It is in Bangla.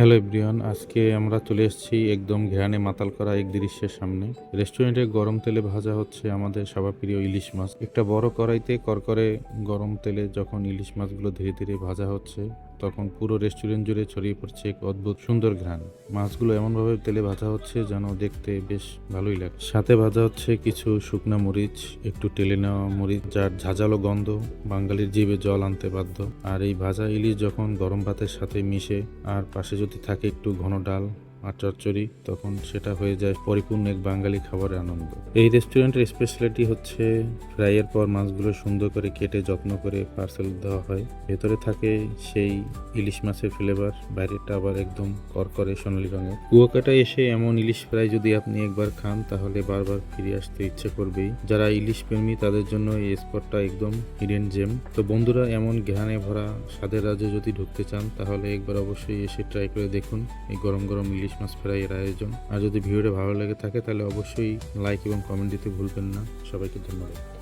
হ্যালো এভরিওয়ান, আজকে আমরা চলে এসেছি একদম ঘেরানে মাতাল করা এক দৃশ্যের সামনে। রেস্টুরেন্টে গরম তেলে ভাজা হচ্ছে আমাদের সবার প্রিয় ইলিশ মাছ। একটা বড় কড়াইতে করকরে গরম তেলে যখন ইলিশ মাছগুলো ধীরে ধীরে ভাজা হচ্ছে তখন পুরো রেস্টুরেন্ট জুড়ে ছড়িয়ে পড়ছে এক অদ্ভুত সুন্দর ঘ্রাণ। মাছগুলো এমনভাবে তেলে ভাজা হচ্ছে যেন দেখতে বেশ ভালোই লাগে। সাথে ভাজা হচ্ছে কিছু শুকনো মরিচ, একটু টেলে নেওয়া মরিচ, যার ঝাঁঝালো গন্ধ বাঙালির জিভে জল আনতে বাধ্য। আর এই ভাজা ইলিশ যখন গরম ভাতের সাথে মিশে, আর পাশে যদি থাকে একটু ঘন ডাল আর চচ্চড়ি, তখন সেটা হয়ে যায় পরিপূর্ণ এক বাঙালি খাবারের আনন্দ। এই রেস্টুরেন্টের স্পেশালিটি হচ্ছে ফ্রাইয়ের পর মাছগুলো সুন্দর করে কেটে যত্ন করে পার্সেল দেওয়া হয়। ভেতরে থাকে সেই ইলিশ মাছের ফ্লেভার বাইরেটা আবার একদম করকরে সোনালি রঙের। কুয়াকাটায় এসে এমন ইলিশ ফ্রাই যদি আপনি একবার খান, তাহলে বারবার ফিরে আসতে ইচ্ছে করবেই। যারা ইলিশ প্রেমী, তাদের জন্য এই স্পটটা একদম হিডেন জেম তো বন্ধুরা, এমন ঘ্রাণে ভরা স্বাদের রাজ্যে যদি ঢুকতে চান, তাহলে একবার অবশ্যই এসে ট্রাই করে দেখুন। এই গরম গরম মাছ ফ্রাইয়ের আয়োজন। আর যদি ভিডিওটা ভালো লেগে থাকে, তাহলে অবশ্যই লাইক এবং কমেন্ট দিতে ভুলবেন না। সবাইকে ধন্যবাদ।